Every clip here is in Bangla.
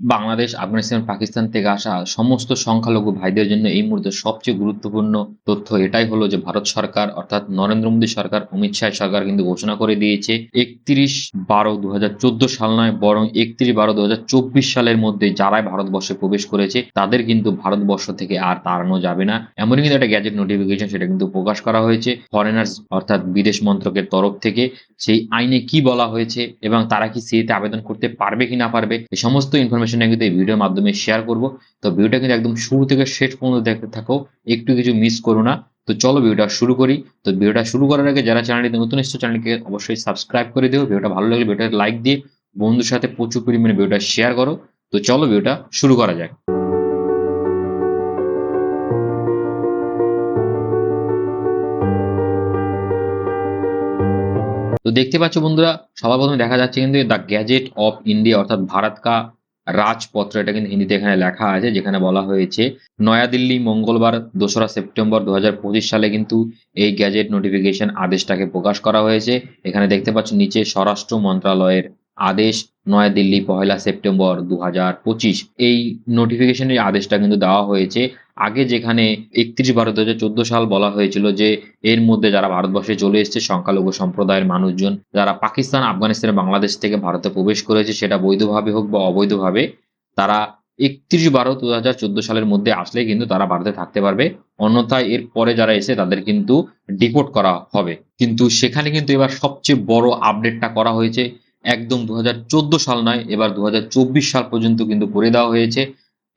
বাংলাদেশ, আফগানিস্তান, পাকিস্তান থেকে আসা সমস্ত সংখ্যালঘু ভাইদের জন্য এই মুহূর্তে সবচেয়ে গুরুত্বপূর্ণ তথ্য এটাই হলো যে ভারত সরকার অর্থাৎ নরেন্দ্র মোদী সরকার, অমিত শাহ সরকার কিন্তু ঘোষণা করে দিয়েছে একত্রিশ বারো দু সাল নয়, বরং একত্রিশ বারো দু সালের মধ্যে যারাই ভারতবর্ষে প্রবেশ করেছে, তাদের কিন্তু ভারতবর্ষ থেকে আর তাড়ানো যাবে না। এমনই কিন্তু একটা গ্যাজেট নোটিফিকেশন সেটা কিন্তু প্রকাশ করা হয়েছে ফরেনার্স অর্থাৎ বিদেশ মন্ত্রকের তরফ থেকে। সেই আইনে কি বলা হয়েছে এবং তারা কি সিএতে আবেদন করতে পারবে কি না পারবে এই সমস্ত ইনফরমেশন কিন্তু এই ভিডিওর মাধ্যমে শেয়ার করব। তো ভিডিওটা কিন্তু একদম শুরু থেকে শেষ পর্যন্ত দেখতে থাকো, একটু কিছু মিস করো না। তো চলো ভিডিওটা শুরু করি। তো ভিডিওটা শুরু করার আগে যারা চ্যানেলটিতে নতুন এসছে চ্যানেলকে অবশ্যই সাবস্ক্রাইব করে দিও। ভিডিওটা ভালো লাগলে ভিডিওটা লাইক দিয়ে বন্ধুর সাথে প্রচুর পরিমাণে ভিডিওটা শেয়ার করো। তো চলো ভিডিওটা শুরু করা যাক। তো দেখতে পাচ্ছ বন্ধুরা, সবার প্রথমে দেখা যাচ্ছে কিন্তু দ্য গ্যাজেট অফ ইন্ডিয়া অর্থাৎ ভারত কা রাজপত্র, এটা কিন্তু হিন্দিতে এখানে লেখা আছে, যেখানে বলা হয়েছে, নয়াদিল্লি মঙ্গলবার দোসরা সেপ্টেম্বর দু হাজার পঁচিশ সালে কিন্তু এই গ্যাজেট নোটিফিকেশন আদেশটাকে প্রকাশ করা হয়েছে। এখানে দেখতে পাচ্ছ, নিচে স্বরাষ্ট্র মন্ত্রণালয়ের আদেশ নয়াদিল্লি পহেলা সেপ্টেম্বর দু হাজার পঁচিশ। এই নোটিফিকেশনের আদেশটা কিন্তু দেওয়া হয়েছে। আগে যেখানে একত্রিশ বারো দু চোদ্দ সাল বলা হয়েছিল যে, এর মধ্যে যারা ভারতবর্ষে চলে এসেছে, সংখ্যালঘু সম্প্রদায়ের মানুষজন, যারা পাকিস্তান, আফগানিস্তান, বাংলাদেশ থেকে ভারতে প্রবেশ করেছে, সেটা বৈধভাবে হোক বা অবৈধভাবে, তারা একত্রিশ বারো দু হাজার চোদ্দ সালের মধ্যে আসলে কিন্তু তারা ভারতে থাকতে পারবে। অন্যথায় এর পরে যারা এসে তাদের কিন্তু ডিপোর্ট করা হবে। কিন্তু সেখানে কিন্তু এবার সবচেয়ে বড় আপডেটটা করা হয়েছে। একদম দু হাজার চোদ্দ সাল নয়, এবার দু হাজার চব্বিশ সাল পর্যন্ত কিন্তু করে দেওয়া হয়েছে।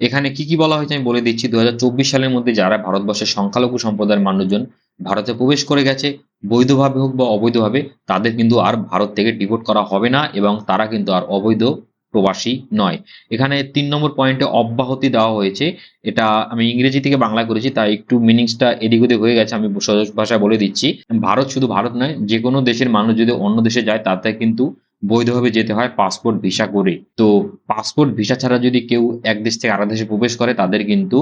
এখানে কি কি বলা হয়েছে আমি বলে দিচ্ছি। দু হাজার চব্বিশ সালের মধ্যে যারা ভারতবর্ষের সংখ্যালঘু সম্প্রদায়ের মানুষজন ভারতে প্রবেশ করে গেছে, বৈধভাবে হোক বা অবৈধভাবে, তাদের কিন্তু আর ভারত থেকে ডিপোর্ট করা হবে না এবং তারা কিন্তু আর অবৈধ প্রবাসী নয়। এখানে তিন নম্বর পয়েন্টে অব্যাহতি দেওয়া হয়েছে। এটা আমি ইংরেজি থেকে বাংলা করেছি, তাই একটু মিনিংসটা এদিক ওদিক হয়ে গেছে, আমি সহজ ভাষায় বলে দিচ্ছি। ভারত শুধু ভারত নয়, যে কোনো দেশের মানুষ যদি অন্য দেশে যায়, তাতে কিন্তু বৈধভাবে যেতে হয় পাসপোর্ট ভিসা করে। তো পাসপোর্ট ভিসা ছাড়া যদি কেউ এক দেশ থেকে আরেক দেশে প্রবেশ করে, তাদের কিন্তু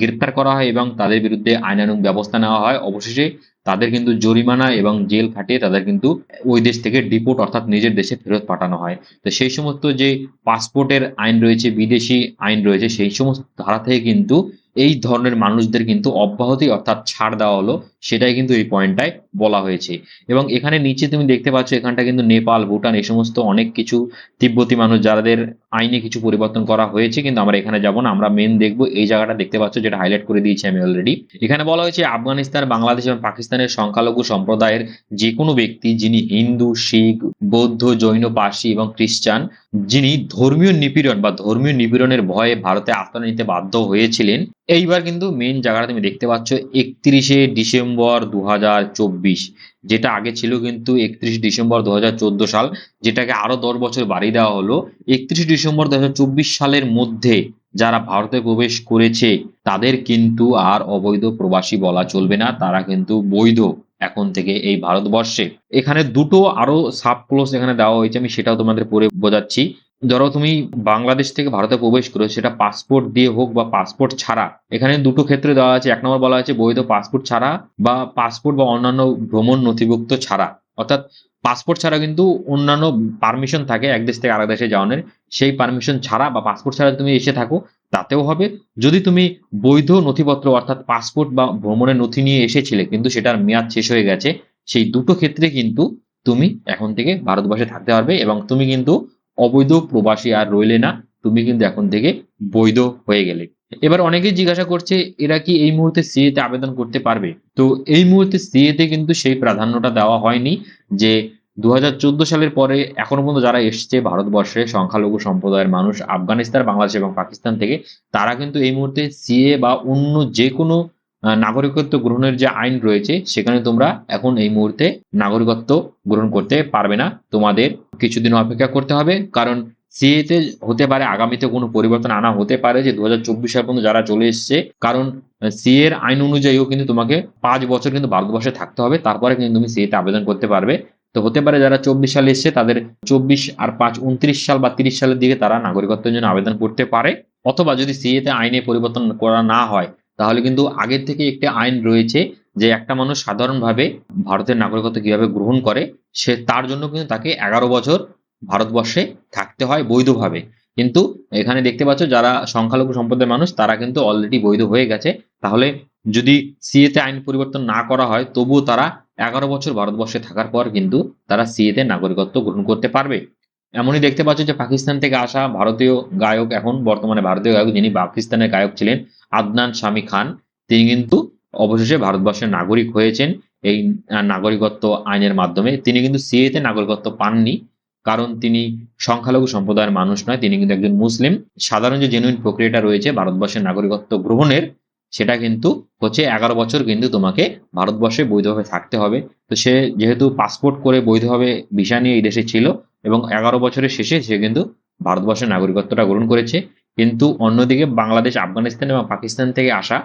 গ্রেপ্তার করা হয় এবং তাদের বিরুদ্ধে আইনানুগ ব্যবস্থা নেওয়া হয়। অবশেষে তাদের কিন্তু জরিমানা এবং জেল খাটিয়ে তাদের কিন্তু ওই দেশ থেকে ডিপোর্ট অর্থাৎ নিজের দেশে ফেরত পাঠানো হয়। তো সেই সমস্ত যে পাসপোর্টের আইন রয়েছে, বিদেশি আইন রয়েছে, সেই সমস্ত ধারা থেকে কিন্তু এই ধরনের মানুষদের কিন্তু অব্যাহতি অর্থাৎ ছাড় দেওয়া হলো, সেটাই কিন্তু এই পয়েন্টটায় বলা হয়েছে। এবং এখানে নিচে তুমি দেখতে পাচ্ছ, এখানটা কিন্তু নেপাল, ভুটান এই সমস্ত অনেক কিছু তিব্বতী মানুষ যাদের আইনে কিছু পরিবর্তন করা হয়েছে, কিন্তু আমরা এখানে যাব না। আমরা মেন দেখব, এই জায়গাটা দেখতে পাচ্ছ, যেটা হাইলাইট করে দিয়েছি আমি অলরেডি এখানে বলা হয়েছে, আফগানিস্তান, বাংলাদেশ এবং পাকিস্তানের সংখ্যালঘু সম্প্রদায়ের যে কোনো ব্যক্তি, যিনি হিন্দু, শিখ, বৌদ্ধ, জৈন, পার্সি এবং খ্রিস্টান, যিনি ধর্মীয় নিপীড়ন বা ধর্মীয় নিপীড়নের ভয়ে ভারতে আশ্রয় নিতে বাধ্য হয়েছিলেন, এইবার কিন্তু মেন জায়গাটা তুমি দেখতে পাচ্ছ, একত্রিশে ডিসেম্বর দু হাজার চব্বিশ, যেটা আগে ছিল কিন্তু একত্রিশ ডিসেম্বর দু হাজার চোদ্দ সাল, যেটাকে আরও দশ বছর বাড়িয়ে দেওয়া হলো। একত্রিশ ডিসেম্বর দুই হাজার চব্বিশ সালের মধ্যে যারা ভারতে প্রবেশ করেছে, তাদের কিন্তু আর অবৈধ প্রবাসী বলা চলবে না। তারা কিন্তু বৈধ এখন থেকে এই ভারতবর্ষে। এখানে দুটো আরও সাব ক্লোজ এখানে দেওয়া হয়েছে, আমি সেটাও তোমাদের পরে বোঝাচ্ছি। ধরো তুমি বাংলাদেশ থেকে ভারতে প্রবেশ করো সেটা পাসপোর্ট দিয়ে হোক বা পাসপোর্ট ছাড়া। এখানে দুটো ক্ষেত্রে দেওয়া আছে, এক নম্বর বলা হয়েছে বৈধ পাসপোর্ট ছাড়া বা পাসপোর্ট বা অন্যান্য ভ্রমণ নথিভুক্ত ছাড়া। অর্থাৎ পাসপোর্ট ছাড়া কিন্তু অন্যান্য পারমিশন থাকে এক দেশ থেকে আরেক দেশে যাওয়ানোর। সেই পারমিশন ছাড়া বা পাসপোর্ট ছাড়া তুমি এসে থাকো, তাতেও হবে। যদি তুমি বৈধ নথিপত্র অর্থাৎ পাসপোর্ট বা ভ্রমণের নথি নিয়ে এসেছিলে, কিন্তু সেটার মেয়াদ শেষ হয়ে গেছে, সেই দুটো ক্ষেত্রে কিন্তু তুমি এখন থেকে ভারতবর্ষে থাকতে পারবে এবং তুমি কিন্তু অবৈধ প্রবাসী আর রইলে না। তুমি কিন্তু এখন থেকে বৈধ হয়ে গেলে। এবার অনেকেই জিজ্ঞাসা করছে, এরা কি এই মুহূর্তে সিএ তে আবেদন করতে পারবে? তো এই মুহূর্তে সিএ তে কিন্তু সেই প্রাধান্যটা দেওয়া হয়নি যে দুহাজার চোদ্দ সালের পরে এখনও পর্যন্ত যারা এসছে ভারতবর্ষে সংখ্যালঘু সম্প্রদায়ের মানুষ, আফগানিস্তান, বাংলাদেশ এবং পাকিস্তান থেকে, তারা কিন্তু এই মুহূর্তে সিএ বা অন্য যে কোনো নাগরিকত্ব গ্রহণের যে আইন রয়েছে, সেখানে তোমরা এখন এই মুহূর্তে নাগরিকত্ব গ্রহণ করতে পারবে না। তোমাদের কিছুদিন অপেক্ষা করতে হবে, কারণ সিএতে হতে পারে, আগামীতে কোনো পরিবর্তন আনা হতে পারে যে দু সাল পর্যন্ত যারা চলে এসছে। কারণ সি এর আইন অনুযায়ীও কিন্তু তোমাকে পাঁচ বছর কিন্তু ভারতবর্ষে থাকতে হবে। তারপরে কিন্তু তুমি সিএতে আবেদন করতে পারবে। তো হতে পারে যারা চব্বিশ সালে এসছে, তাদের চব্বিশ আর পাঁচ উনত্রিশ সাল বা তিরিশ সালের দিকে তারা নাগরিকত্বের জন্য আবেদন করতে পারে। অথবা যদি সিএতে আইনে পরিবর্তন করা না হয়, তাহলে কিন্তু আগের থেকে একটি আইন রয়েছে যে একটা মানুষ সাধারণভাবে ভারতের নাগরিকত্ব কীভাবে গ্রহণ করে, সে তার জন্য কিন্তু তাকে এগারো বছর ভারতবর্ষে থাকতে হয় বৈধভাবে। কিন্তু এখানে দেখতে পাচ্ছ যারা সংখ্যালঘু সম্প্রদায়ের মানুষ, তারা কিন্তু অলরেডি বৈধ হয়ে গেছে। তাহলে যদি সিএতে আইন পরিবর্তন না করা হয়, তবুও তারা এগারো বছর ভারতবর্ষে থাকার পর কিন্তু তারা সিএতে নাগরিকত্ব গ্রহণ করতে পারবে। এমনই দেখতে পাচ্ছ যে পাকিস্তান থেকে আসা ভারতীয় গায়ক এখন, বর্তমানে ভারতীয় গায়ক যিনি পাকিস্তানের গায়ক ছিলেন, আদনান স্বামী খান, তিনি কিন্তু অবশেষে ভারতবর্ষের নাগরিক হয়েছেন। এই নাগরিকত্ব আইনের মাধ্যমে। তিনি কিন্তু সিএতে নাগরিকত্ব পাননি। কারণ তিনি সংখ্যালঘু সম্প্রদায়ের মানুষ নয়, তিনি কিন্তু একজন মুসলিম। সাধারণ যে জেনুইন প্রক্রিয়াটা রয়েছে ভারতবর্ষের নাগরিকত্ব গ্রহণের, সেটা কিন্তু হচ্ছে এগারো বছর কিন্তু তোমাকে ভারতবর্ষে বৈধভাবে থাকতে হবে। তো সে যেহেতু পাসপোর্ট করে বৈধভাবে ভিসা নিয়ে এই দেশে ছিল এবং এগারো বছরের শেষে সে কিন্তু ভারতবর্ষের নাগরিকত্বটা গ্রহণ করেছে। কিন্তু অন্যদিকে বাংলাদেশ, আফগানিস্তান এবং পাকিস্তান থেকে আসা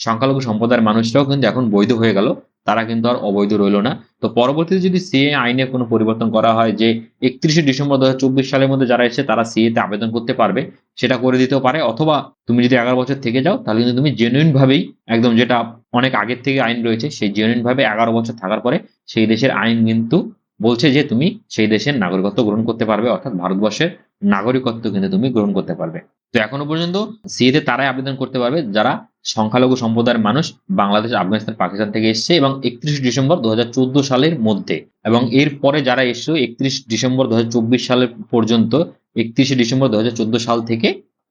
সংখ্যালঘু সম্প্রদায়ের মানুষরাও কিন্তু এখন বৈধ হয়ে গেল। তারা কিন্তু আর অবৈধ রইল না। তো পরবর্তীতে যদি সিএ আইনে কোনো পরিবর্তন করা হয় যে একত্রিশে ডিসেম্বর দু হাজার চব্বিশ সালের মধ্যে যারা এসে তারা সিএ তে আবেদন করতে পারবে, সেটা করে দিতেও পারে। অথবা তুমি যদি এগারো বছর থেকে যাও, তাহলে কিন্তু তুমি জেনুইন ভাবেই একদম যেটা অনেক আগের থেকে আইন রয়েছে, সেই জেনুইন ভাবে এগারো বছর থাকার পরে সেই দেশের আইন কিন্তু বলছে যে তুমি সেই দেশের নাগরিকত্ব গ্রহণ করতে পারবে, অর্থাৎ ভারতবর্ষের নাগরিকত্ব কিন্তু তুমি গ্রহণ করতে পারবে। তো এখনও পর্যন্ত সিএতে তারাই আবেদন করতে পারবে, যারা সংখ্যালঘু সম্প্রদায়ের মানুষ বাংলাদেশ, আফগানিস্তান, পাকিস্তান থেকে এসছে এবং একত্রিশ ডিসেম্বর দুহাজার চোদ্দ সালের মধ্যে এবং এর পরে যারা এসছে একত্রিশ ডিসেম্বর দুহাজার চব্বিশ সালের পর্যন্ত, একত্রিশে ডিসেম্বর দুহাজার চোদ্দ সাল থেকে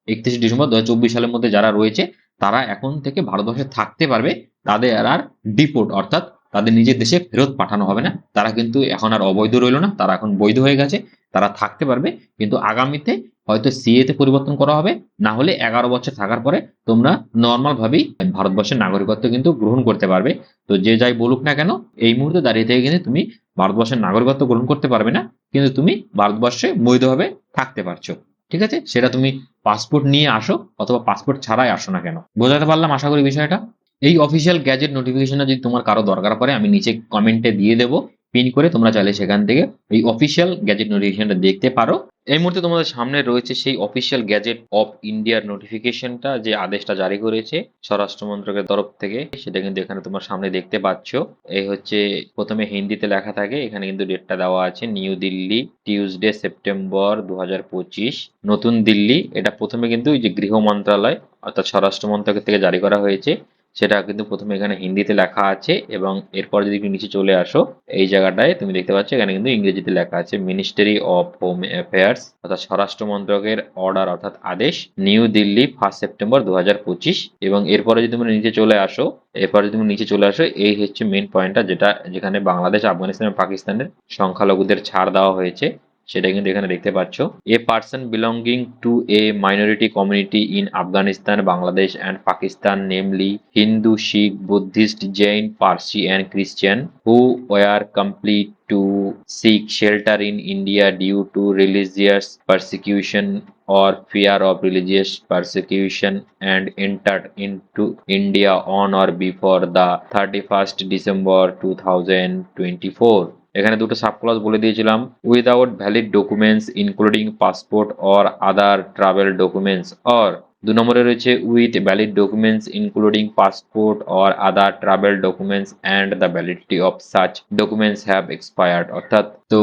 একত্রিশে ডিসেম্বর দু হাজার চব্বিশ সালের মধ্যে যারা রয়েছে, তারা এখন থেকে ভারতবর্ষে থাকতে পারবে, তাদের আর ডিপোর্ট অর্থাৎ তাদের নিজের দেশে ফেরত পাঠানো হবে না। তারা কিন্তু এখন আর অবৈধ রইল না, তারা এখন বৈধ হয়ে গেছে, তারা থাকতে পারবে, কিন্তু আগামীতে হয়তো সিএ তে পরিবর্তন করা হবে না হলে এগারো বছর থাকার পরে তোমরা নর্মাল ভাবেই ভারতবর্ষের নাগরিকত্ব কিন্তু গ্রহণ করতে পারবে। তো যে যাই বলুক না কেন, এই মুহূর্তে দাঁড়িয়ে থেকে কিন্তু তুমি ভারতবর্ষের নাগরিকত্ব গ্রহণ করতে পারবে না, কিন্তু তুমি ভারতবর্ষে বৈধভাবে থাকতে পারছ। ঠিক আছে? সেটা তুমি পাসপোর্ট নিয়ে আসো, অথবা পাসপোর্ট ছাড়াই আসো না কেন। বোঝাতে পারলাম আশা করি বিষয়টা? এই অফিসিয়াল গ্যাজেট নোটিফিকেশনটা যদি তোমার কারও দরকার পড়ে, আমি নিচে কমেন্টে দিয়ে দেবো। পিন করে তোমরা চাইলে সেখান থেকে এই অফিসিয়াল গ্যাজেট নোটিফিকেশনটা দেখতে পারো। এই মুহূর্তে তোমাদের সামনে রয়েছে সেই অফিসিয়াল গ্যাজেট অফ ইন্ডিয়ার নোটিফিকেশনটা যে আদেশটা জারি করেছে স্বরাষ্ট্র মন্ত্রকের তরফ থেকে। সেটা কিন্তু এখানে তোমার সামনে দেখতে পাচ্ছ। এই হচ্ছে প্রথমে হিন্দিতে লেখা থাকে, এখানে কিন্তু ডেটটা দেওয়া আছে নিউ দিল্লি টিউসডে সেপ্টেম্বর দু হাজার পঁচিশ। নতুন দিল্লি, এটা প্রথমে কিন্তু ওই যে গৃহ মন্ত্রণালয় অর্থাৎ স্বরাষ্ট্র মন্ত্রকের থেকে জারি করা হয়েছে। সেটা কিন্তু প্রথমে এখানে হিন্দিতে লেখা আছে এবং এরপর যদি নিচে চলে আসো, এই জায়গাটায় তুমি দেখতে পাচ্ছ এখানে কিন্তু ইংরেজিতে লেখা আছে মিনিস্ট্রি অফ হোম অ্যাফেয়ার্স অর্থাৎ স্বরাষ্ট্র মন্ত্রকের অর্ডার অর্থাৎ আদেশ নিউ দিল্লি ফার্স্ট সেপ্টেম্বর দু হাজার পঁচিশ। এবং এরপরে যদি তুমি নিচে চলে আসো, এরপরে যদি তুমি নিচে চলে আসো, এই হচ্ছে মেন পয়েন্টটা যেটা যেখানে বাংলাদেশ, আফগানিস্তান এবং পাকিস্তানের সংখ্যালঘুদের ছাড় দেওয়া হয়েছে। সেটা কিন্তু এখানে দেখতে পাচ্ছ a person belonging to a minority community in Afghanistan Bangladesh and Pakistan namely Hindu Sikh Buddhist Jain Parsi and Christian who were complete to seek shelter in India due to religious persecution or fear of religious persecution and entered into India on or before the 31st December 2024. এখানে দুটো সাবক্লজ বলে দিয়েছিলাম without valid documents including passport or other travel documents or দু নম্বরে রয়েছে with valid documents including passport or other travel documents and the validity of such documents have expired অর্থাৎ, তো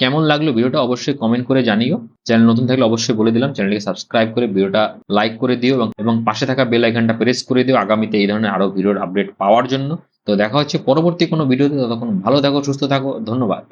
কেমন লাগল ভিডিওটা অবশ্যই কমেন্ট করে জানিও। চ্যানেল নতুন থাকলে অবশ্যই বলে দিলাম চ্যানেলকে সাবস্ক্রাইব করে ভিডিওটা লাইক করে দিও এবং এবং পাশে থাকা বেল আইকনটা প্রেস করে দিও। আগামীতে এই ধরনের আরও ভিডিওর আপডেট পাওয়ার জন্য। তো দেখা হচ্ছে পরবর্তী কোনো ভিডিওতে ততক্ষণ ভালো থাকো সুস্থ থাকো ধন্যবাদ।